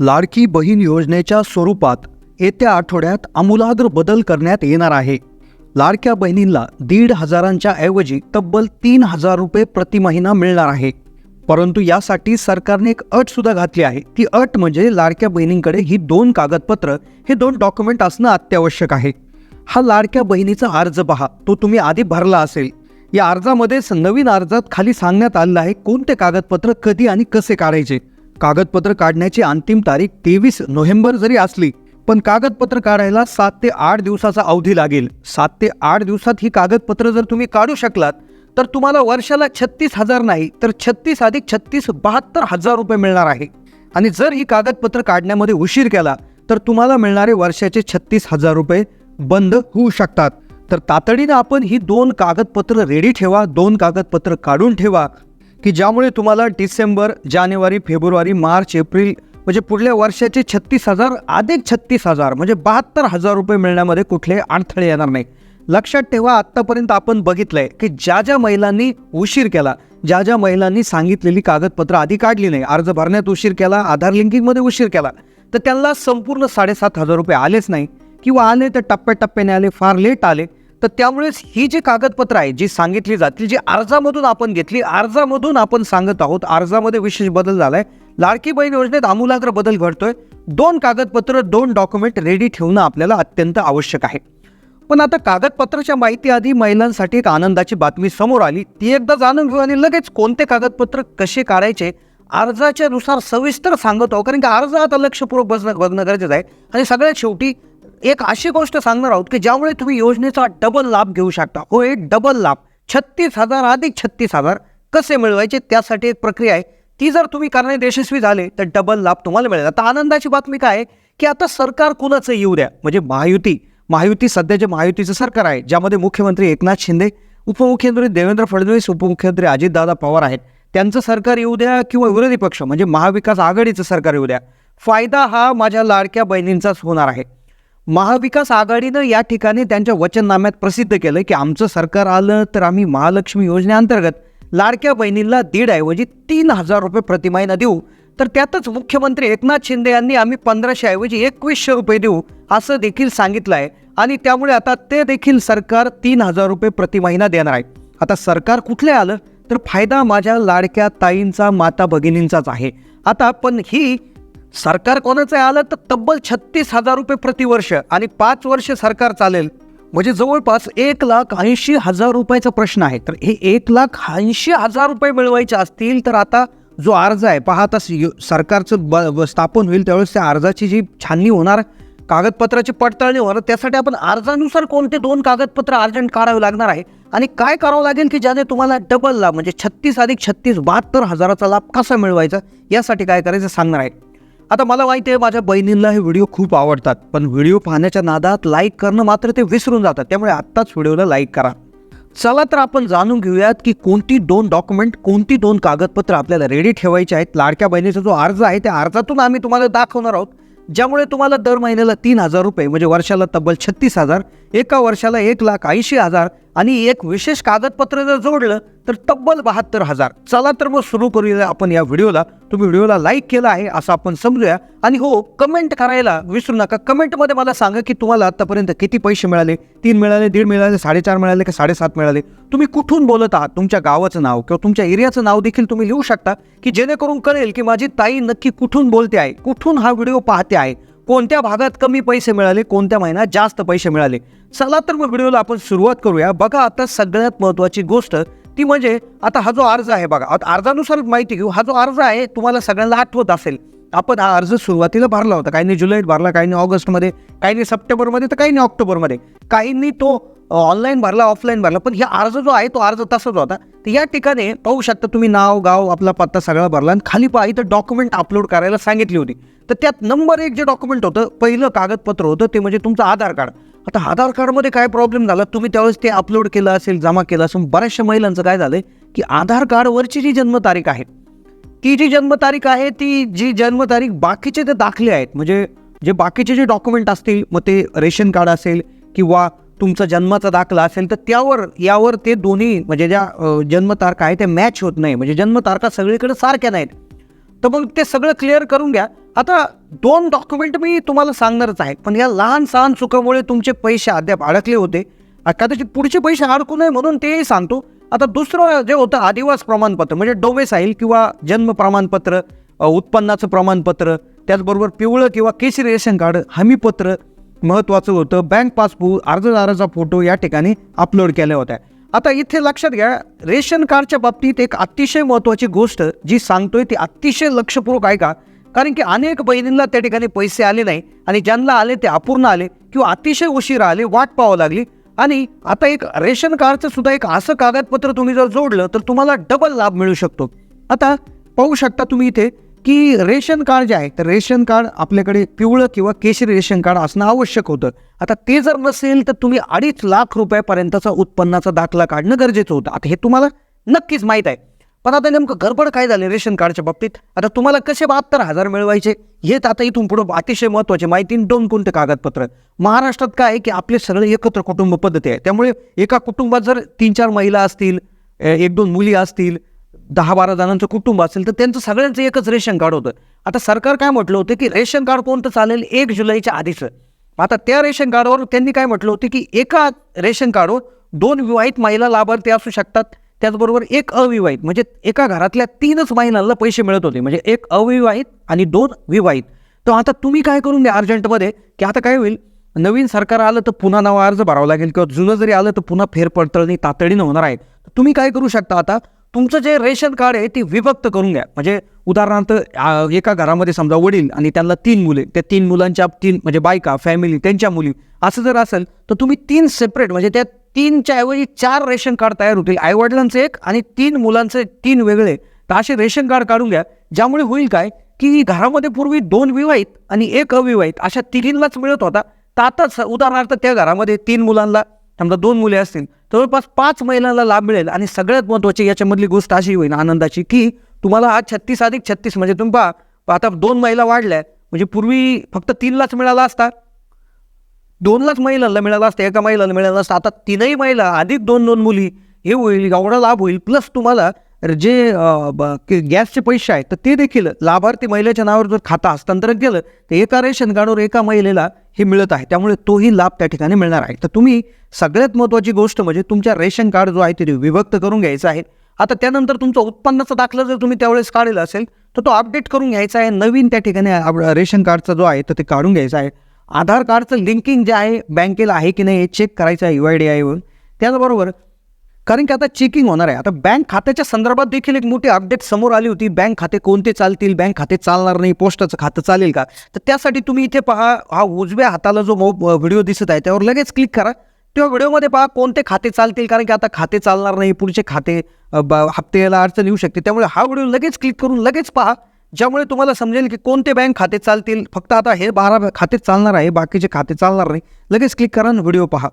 लाडकी बहीण योजनेच्या स्वरूपात येत्या आठवड्यात आमूलाग्र बदल करण्यात येणार आहे. लाडक्या बहिणींना दीड हजारांच्या ऐवजी तब्बल तीन हजार रुपये प्रति महिना मिळणार आहे. परंतु यासाठी सरकारने एक अट सुद्धा घातली आहे. ती अट म्हणजे लाडक्या बहिणींकडे ही दोन कागदपत्र हे दोन डॉक्युमेंट असणं अत्यावश्यक आहे. हा लाडक्या बहिणीचा अर्ज पहा. तो तुम्ही आधी भरला असेल. या अर्जामध्ये नवीन अर्जात खाली सांगण्यात आलेलं आहे कोणते कागदपत्र कधी आणि कसे काढायचे. कागदपत्र काढण्याची अंतिम तारीख तेवीस नोव्हेंबर जरी असली पण कागदपत्र काढायला सात ते आठ दिवसाचा अवधी लागेल. सात ते आठ दिवसात ही कागदपत्र जर तुम्ही काढू शकलात तर तुम्हाला वर्षाला छत्तीस हजार नाही तर छत्तीस अधिक छत्तीस बहात्तर हजार रुपये मिळणार आहे. आणि जर ही कागदपत्र काढण्यामध्ये उशीर केला तर तुम्हाला मिळणारे वर्षाचे छत्तीस हजार रुपये बंद होऊ शकतात. तर तातडीनं आपण ही दोन कागदपत्र रेडी ठेवा दोन कागदपत्र काढून ठेवा की ज्यामुळे तुम्हाला डिसेंबर जानेवारी फेब्रुवारी मार्च एप्रिल म्हणजे पुढल्या वर्षाचे छत्तीस हजार अधिक छत्तीस हजार म्हणजे बहात्तर हजार रुपये मिळण्यामध्ये कुठले अडथळे येणार नाही लक्षात ठेवा आत्तापर्यंत आपण बघितलं आहे की ज्या ज्या महिलांनी उशीर केला ज्या ज्या महिलांनी सांगितलेली कागदपत्र आधी काढली नाही अर्ज भरण्यात उशीर केला आधार लिंकिंगमध्ये उशीर केला तर त्यांना संपूर्ण साडेसात हजार रुपये आलेच नाही किंवा आले तर टप्प्याटप्प्याने आले फार लेट आले. तर त्यामुळेच ही जी कागदपत्र आहे जी सांगितली जातील जी अर्जामधून आपण घेतली अर्जामधून आपण सांगत आहोत अर्जामध्ये विशेष बदल झालाय. लाडकी बहीण योजनेत आमूलाग्र बदल घडतोय. दोन कागदपत्र दोन डॉक्युमेंट रेडी ठेवणं आपल्याला अत्यंत आवश्यक आहे. पण आता कागदपत्राच्या माहिती आधी महिलांसाठी एक आनंदाची बातमी समोर आली. ती एकदा जाणून घेऊ आणि लगेच कोणते कागदपत्र कसे काढायचे अर्जाच्या नुसार सविस्तर सांगत आहो कारण की अर्ज आता लक्षपूर्वक बसणं बघणं गरजेचं आहे. आणि सगळ्यात शेवटी एक अशी गोष्ट सांगणार आहोत की ज्यामुळे तुम्ही योजनेचा डबल लाभ घेऊ शकता. हो एक डबल लाभ. छत्तीस हजार अधिक छत्तीस हजार कसे मिळवायचे त्यासाठी एक प्रक्रिया आहे. ती जर तुम्ही करण्यात यशस्वी झाले तर डबल लाभ तुम्हाला मिळेल. आता आनंदाची बातमी काय आहे? की आता सरकार कुणाचं येऊ द्या? म्हणजे महायुती. महायुती सध्याचे महायुतीचं सरकार आहे ज्यामध्ये मुख्यमंत्री एकनाथ शिंदे उपमुख्यमंत्री देवेंद्र फडणवीस उपमुख्यमंत्री अजितदादा पवार आहेत. त्यांचं सरकार येऊ द्या किंवा विरोधी पक्ष म्हणजे महाविकास आघाडीचं सरकार येऊ द्या. फायदा हा माझ्या लाडक्या बहिणींचाच होणार आहे. महाविकास आघाडीनं या ठिकाणी त्यांच्या वचननाम्यात प्रसिद्ध केलं की आमचं सरकार आलं तर आम्ही महालक्ष्मी योजनेअंतर्गत लाडक्या बहिणींना दीड ऐवजी तीन हजार रुपये प्रतिमाहिना देऊ. तर त्यातच मुख्यमंत्री एकनाथ शिंदे यांनी आम्ही पंधराशे ऐवजी एकवीसशे रुपये देऊ असं देखील सांगितलं आहे. आणि त्यामुळे आता ते देखील सरकार तीन हजार रुपये प्रतिमाहिना देणार आहे. आता सरकार कुठले आलं? तर फायदा माझ्या लाडक्या ताईंचा माता भगिनींचाच आहे. आता पण ही सरकार कोणाचं आलं तर तब्बल छत्तीस हजार रुपये प्रतिवर्ष आणि पाच वर्ष सरकार चालेल. म्हणजे जवळपास एक लाख ऐंशी हजार रुपयाचा प्रश्न आहे. तर हे एक लाख ऐंशी हजार रुपये मिळवायचे असतील तर आता जो अर्ज आहे पहा आता सरकारचं ब ब- स्थापन होईल त्यावेळेस त्या अर्जाची जी छाननी होणार कागदपत्राची पडताळणी होणार त्यासाठी आपण अर्जानुसार कोणते दोन कागदपत्र अर्जंट काढावे लागणार आहे आणि काय करावं लागेल की ज्याने तुम्हाला डबल लाभ म्हणजे छत्तीस अधिक छत्तीस बहात्तर हजाराचा लाभ कसा मिळवायचा यासाठी काय करायचं सांगणार आहे. आता मला माहिती आहे माझ्या बहिणींना हे व्हिडिओ खूप आवडतात. पण व्हिडिओ पाहण्याच्या नादात लाईक करणं मात्र ते विसरून जातात. त्यामुळे आत्ताच व्हिडिओला लाईक करा. चला तर आपण जाणून घेऊयात की कोणती दोन डॉक्युमेंट कोणती दोन कागदपत्र आपल्याला रेडी ठेवायचे आहेत. लाडक्या बहिणीचा जो अर्ज आहे त्या अर्जातून आम्ही तुम्हाला दाखवणार आहोत. ज्यामुळे तुम्हाला दर महिन्याला तीन हजार रुपये म्हणजे वर्षाला तब्बल छत्तीस हजार एका वर्षाला एक लाख ऐंशी हजार आणि एक विशेष कागदपत्र जर जोडलं तर तब्बल बहात्तर हजार. चला तर मग सुरू करूया आपण या व्हिडिओला. तुम्ही व्हिडिओला लाईक केला आहे असं आपण समजूया. आणि हो कमेंट करायला विसरू नका. कमेंटमध्ये मला सांगा की तुम्हाला आत्तापर्यंत किती पैसे मिळाले? तीन मिळाले दीड मिळाले साडेचार मिळाले का साडेसात मिळाले? तुम्ही कुठून बोलत आहात? तुमच्या गावाचं नाव किंवा तुमच्या एरियाचं नाव देखील तुम्ही लिहू शकता की जेणेकरून कळेल की माझी ताई नक्की कुठून बोलते आहे कुठून हा व्हिडिओ पाहते आहे. कोणत्या भागात कमी पैसे मिळाले कोणत्या महिन्यात जास्त पैसे मिळाले? चला तर मग व्हिडिओला आपण सुरुवात करूया. बघा आता सगळ्यात महत्त्वाची गोष्ट ती म्हणजे आता हा जो अर्ज आहे बघा आता अर्जानुसार माहिती घेऊ. हा जो अर्ज आहे तुम्हाला सगळ्यांना आठवत असेल. आपण हा अर्ज सुरुवातीला भरला होता. काहींनी जुलैत भरला काहींनी ऑगस्टमध्ये काहींनी सप्टेंबरमध्ये तर काहींनी ऑक्टोबरमध्ये. काहींनी तो ऑनलाईन भरला ऑफलाईन भरला पण हा अर्ज जो आहे तो अर्ज तसाच होता. तर या ठिकाणी पाहू शकता तुम्ही नाव गाव आपला पत्ता सगळा भरला आणि खाली पहा इथं डॉक्युमेंट अपलोड करायला सांगितली होती. तर त्यात नंबर एक जे डॉक्युमेंट होतं पहिलं कागदपत्र होतं ते म्हणजे तुमचं आधार कार्ड. आता आधार कार्डमध्ये काय प्रॉब्लेम झाला? तुम्ही त्यावेळेस ते अपलोड केलं असेल जमा केलं असेल बऱ्याचशा महिलांचं काय झालं की आधार कार्डवरची जी जन्मतारीख आहे ती जी जन्मतारीख आहे ती जी जन्मतारीख बाकीचे ते दाखले आहेत म्हणजे जे बाकीचे जे डॉक्युमेंट असतील मग ते रेशन कार्ड असेल किंवा तुमचा जन्माचा दाखला असेल तर त्यावर यावर ते दोन्ही म्हणजे ज्या जन्मतारखा आहे त्या मॅच होत नाही. म्हणजे जन्मतारखा सगळीकडे सारख्या नाहीत. तर मग ते सगळं क्लिअर करून घ्या. आता दोन डॉक्युमेंट मी तुम्हाला सांगणारच आहे. पण या लहान सहान चुकामुळे तुमचे पैसे अद्याप अडकले होते. कदाचित पुढचे पैसे अडकू नये म्हणून तेही सांगतो. आता दुसरं जे होतं आदिवास प्रमाणपत्र म्हणजे डोबे साहिल किंवा जन्म प्रमाणपत्र उत्पन्नाचं प्रमाणपत्र त्याचबरोबर पिवळं किंवा केसरी रेशन कार्ड हमीपत्र महत्त्वाचं होतं बँक पासबुक अर्जदाराचा फोटो या ठिकाणी अपलोड केल्या होत्या. आता इथे लक्षात घ्या रेशन कार्डच्या बाबतीत एक अतिशय महत्त्वाची गोष्ट जी सांगतोय ती अतिशय लक्षपूर्वक आहे का कारण की अनेक बहिणींना त्या ठिकाणी पैसे आले नाही आणि ज्यांना आले ते अपूर्ण आले किंवा अतिशय उशिरा आले वाट पाहावं लागली. आणि आता एक रेशन कार्डचं सुद्धा एक असं कागदपत्र तुम्ही जर जोडलं तर तुम्हाला डबल लाभ मिळू शकतो. आता पाहू शकता तुम्ही इथे की रेशन कार्ड जे आहे तर रेशन कार्ड आपल्याकडे पिवळं किंवा केशरी रेशन कार्ड असणं आवश्यक होतं. आता ते जर नसेल तर तुम्ही अडीच लाख रुपयापर्यंतचा उत्पन्नाचा दाखला काढणं गरजेचं होतं. आता हे तुम्हाला नक्कीच माहीत आहे. पण आता नेमकं गडबड काय झाले रेशन कार्डच्या बाबतीत? आता तुम्हाला कसे बहात्तर हजार मिळवायचे? हेच आता इथून पुढं अतिशय महत्त्वाचे माहिती आणि दोन कोणते कागदपत्र? महाराष्ट्रात काय आहे की आपले सगळे एकत्र कुटुंब पद्धती आहे त्यामुळे एका कुटुंबात जर तीन चार महिला असतील एक दोन मुली असतील दहा बारा जणांचं कुटुंब असेल तर त्यांचं सगळ्यांचं एकच रेशन कार्ड होतं. आता सरकार काय म्हटलं होतं की रेशन कार्ड कोणतं चालेल? एक जुलैच्या आधीचं. आता त्या रेशन कार्डवर त्यांनी काय म्हटलं होतं की एका रेशन कार्डवर दोन विवाहित महिला लाभार्थी असू शकतात. त्याचबरोबर एक अविवाहित म्हणजे एका घरातल्या तीनच महिलांना पैसे मिळत होते. म्हणजे एक अविवाहित आणि दोन विवाहित. तर आता तुम्ही काय करून द्या अर्जंटमध्ये की आता काय होईल? नवीन सरकार आलं तर पुन्हा नावा अर्ज भरावा लागेल किंवा जुनं जरी आलं तर पुन्हा फेरपडतळणी तातडीनं होणार आहे. तुम्ही काय करू शकता आता? तुमचं जे रेशन कार्ड आहे ते विभक्त करून घ्या. म्हणजे उदाहरणार्थ एका घरामध्ये समजा वडील आणि त्यांना तीन मुले त्या तीन मुलांच्या तीन म्हणजे बायका फॅमिली त्यांच्या मुली असं जर असेल तर तुम्ही तीन सेपरेट म्हणजे त्या तीनच्या ऐवजी चार रेशन कार्ड तयार होतील. आईवडिलांचं एक आणि तीन मुलांचे तीन वेगळे. तर असे रेशन कार्ड काढून घ्या. ज्यामुळे होईल काय की घरामध्ये पूर्वी दोन विवाहित आणि एक अविवाहित अशा तिघींनाच मिळत होता. तर आताच उदाहरणार्थ त्या घरामध्ये तीन मुलांना समजा दोन मुले असतील जवळपास पाच महिलांना लाभ मिळेल. आणि सगळ्यात महत्त्वाची याच्यामधली गोष्ट अशी होईल आनंदाची की तुम्हाला आज छत्तीस अधिक छत्तीस म्हणजे तुम्ही पहा आता दोन महिला वाढल्या म्हणजे पूर्वी फक्त तीनलाच मिळाला असता. दोनलाच महिलांना मिळाला असतं एका महिलाला मिळाला असतं. आता तीनही महिला अधिक दोन दोन मुली हे होईल एवढा लाभ होईल. प्लस तुम्हाला जे ब- गॅसचे पैसे आहेत तर ते देखील लाभार्थी महिलेच्या नावावर जर खातं हस्तांतरण केलं तर एका रेशन कार्डवर एका महिलेला हे मिळत आहे. त्यामुळे तोही लाभ त्या ठिकाणी मिळणार आहे. तर तुम्ही सगळ्यात महत्त्वाची गोष्ट म्हणजे तुमच्या रेशन कार्ड जो आहे ते विभक्त करून घ्यायचं आहे. आता त्यानंतर तुमचा उत्पन्नाचा दाखला जर तुम्ही त्यावेळेस काढलेला असेल तर तो अपडेट करून घ्यायचा आहे. नवीन त्या ठिकाणी आप- रेशन कार्डचा जो आहे तर ते काढून घ्यायचा आहे. आधार कार्डचं लिंकिंग जे आहे बँकेला आहे की नाही हे चेक करायचं आहे यू आय डी आयवर त्याचबरोबर कारण की आता चेकिंग होणार आहे. आता बँक खात्याच्या संदर्भात देखील एक मोठी अपडेट समोर आली होती. बँक खाते कोणते चालतील? बँक खाते चालणार नाही. पोस्टाचं खातं चालेल का? तर त्यासाठी तुम्ही इथे पहा हा उजव्या हाताला जो मो व्हिडिओ दिसत आहे त्यावर लगेच क्लिक करा. तेव्हा व्हिडिओमध्ये पहा कोणते खाते चालतील? कारण की आता खाते चालणार नाही. पुढचे खाते हप्त्याला अडचण येऊ शकते. त्यामुळे हा व्हिडिओ लगेच क्लिक करून लगेच पहा. ज्यामुळे तुम्हाला समजेल की कोणते बँक खाते चालतील? फक्त आता हे बारा खाते चालणार आहे. बाकीचे खाते चालणार नाही. लगेच क्लिक करा आणि व्हिडिओ पहा.